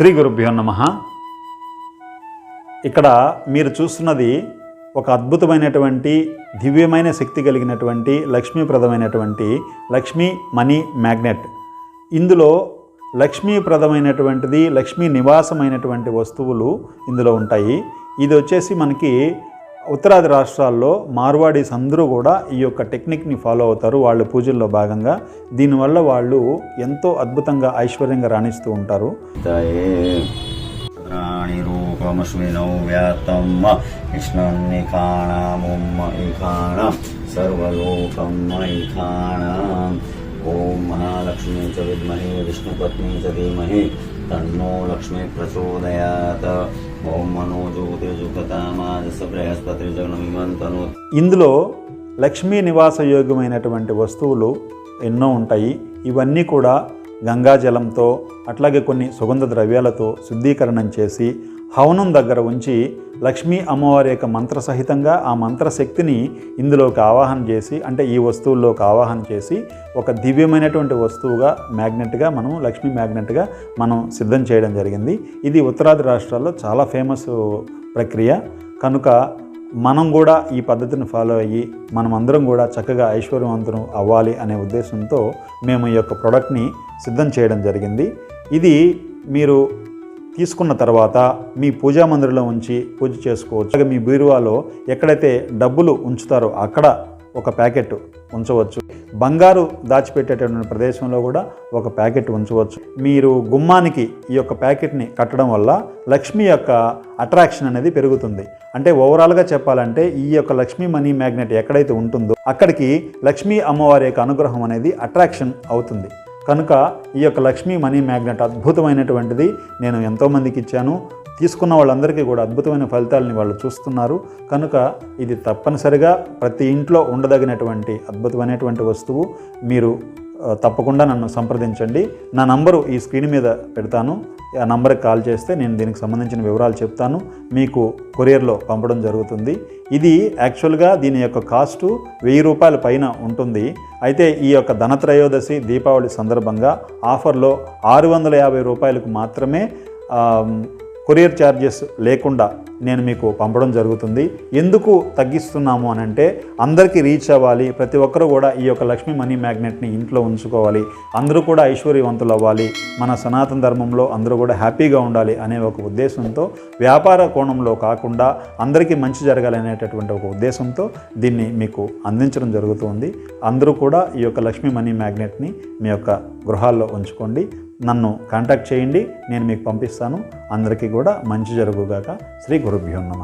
శ్రీ గురుభ్యో నమ. ఇక్కడ మీరు చూస్తున్నది ఒక అద్భుతమైనటువంటి దివ్యమైన శక్తి కలిగినటువంటి లక్ష్మీప్రదమైనటువంటి లక్ష్మీ మనీ మ్యాగ్నెట్. ఇందులో లక్ష్మీప్రదమైనటువంటిది లక్ష్మీ నివాసమైనటువంటి వస్తువులు ఇందులో ఉంటాయి. ఇది వచ్చేసి మనకి ఉత్తరాది రాష్ట్రాల్లో మార్వాడీస్ అందరూ కూడా ఈ యొక్క టెక్నిక్ని ఫాలో అవుతారు వాళ్ళ పూజల్లో భాగంగా. దీనివల్ల వాళ్ళు ఎంతో అద్భుతంగా ఐశ్వర్యంగా రాణిస్తూ ఉంటారు. ఓం మహాలక్ష్మీ చ విద్మహే విష్ణుపత్ని చ ధీమహి. इखाणाम् ॐ महालक्ष्मी च विद्महे विष्णुपत्नी च धीमहि तन्नो लक्ष्मी प्रचोदयात् ॐ मनोज्योतिर्जुगतामाजस बृहस्पतिर्जगनमिमन्तनु ఇందులో లక్ష్మీ నివాస యోగ్యమైనటువంటి వస్తువులు ఎన్నో ఉంటాయి ఇవన్నీ కూడా గంగాజలంతో అట్లాగే కొన్ని సుగంధ ద్రవ్యాలతో శుద్ధీకరణం చేసి హవనం దగ్గర ఉంచి లక్ష్మీ అమ్మవారి యొక్క మంత్ర సహితంగా ఆ మంత్రశక్తిని ఇందులోకి ఆవాహన చేసి అంటే ఈ వస్తువుల్లోకి ఆవాహన చేసి ఒక దివ్యమైనటువంటి వస్తువుగా మ్యాగ్నెట్గా మనం లక్ష్మీ మ్యాగ్నెట్గా మనం సిద్ధం చేయడం జరిగింది. ఇది ఉత్తరాది రాష్ట్రాల్లో చాలా ఫేమస్ ప్రక్రియ. కనుక మనం కూడా ఈ పద్ధతిని ఫాలో అయ్యి మనం అందరం కూడా చక్కగా ఐశ్వర్యవంతులు అవ్వాలి అనే ఉద్దేశంతో మేము ఈ యొక్క ప్రోడక్ట్ని సిద్ధం చేయడం జరిగింది. ఇది మీరు తీసుకున్న తర్వాత మీ పూజా మందిరంలో ఉంచి పూజ చేసుకోవచ్చు. అలాగే మీ బీరువాలో ఎక్కడైతే డబ్బులు ఉంచుతారో అక్కడ ఒక ప్యాకెట్ ఉంచవచ్చు. బంగారు దాచిపెట్టేటటువంటి ప్రదేశంలో కూడా ఒక ప్యాకెట్ ఉంచవచ్చు. మీరు గుమ్మానికి ఈ యొక్క ప్యాకెట్ని కట్టడం వల్ల లక్ష్మి యొక్క అట్రాక్షన్ అనేది పెరుగుతుంది. అంటే ఓవరాల్గా చెప్పాలంటే ఈ యొక్క లక్ష్మీ మనీ మ్యాగ్నెట్ ఎక్కడైతే ఉంటుందో అక్కడికి లక్ష్మీ అమ్మవారి యొక్క అనుగ్రహం అనేది అట్రాక్షన్ అవుతుంది. కనుక ఈ యొక్క లక్ష్మీ మనీ మ్యాగ్నెట్ అద్భుతమైనటువంటిది నేను ఎంతోమందికి ఇచ్చాను. తీసుకున్న వాళ్ళందరికీ కూడా అద్భుతమైన ఫలితాలని వాళ్ళు చూస్తున్నారు. కనుక ఇది తప్పనిసరిగా ప్రతి ఇంట్లో ఉండదగినటువంటి అద్భుతమైనటువంటి వస్తువు. మీరు తప్పకుండా నన్ను సంప్రదించండి. నా నంబరు ఈ స్క్రీన్ మీద పెడతాను. ఆ నంబర్కి కాల్ చేస్తే నేను దీనికి సంబంధించిన వివరాలు చెప్తాను. మీకు కొరియర్లో పంపడం జరుగుతుంది. ఇది యాక్చువల్గా దీని యొక్క కాస్టు వెయ్యి రూపాయల పైన ఉంటుంది. అయితే ఈ యొక్క ధనత్రయోదశి దీపావళి సందర్భంగా ఆఫర్లో ఆరు వందల యాభై రూపాయలకు మాత్రమే కొరియర్ ఛార్జెస్ లేకుండా నేను మీకు పంపడం జరుగుతుంది. ఎందుకు తగ్గిస్తున్నాము అని అంటే అందరికీ రీచ్ అవ్వాలి. ప్రతి ఒక్కరూ కూడా ఈ యొక్క లక్ష్మీ మనీ మ్యాగ్నెట్ని ఇంట్లో ఉంచుకోవాలి. అందరూ కూడా ఐశ్వర్యవంతులు అవ్వాలి. మన సనాతన ధర్మంలో అందరూ కూడా హ్యాపీగా ఉండాలి అనే ఒక ఉద్దేశంతో వ్యాపార కోణంలో కాకుండా అందరికీ మంచి జరగాలనేటటువంటి ఒక ఉద్దేశంతో దీన్ని మీకు అందించడం జరుగుతుంది. అందరూ కూడా ఈ యొక్క లక్ష్మీ మనీ మ్యాగ్నెట్ని మీ యొక్క గృహాల్లో ఉంచుకోండి. నన్ను కాంటాక్ట్ చేయండి నేను మీకు పంపిస్తాను. అందరికీ కూడా మంచి జరుగుగాక. శ్రీ గురుభ్యో నమ.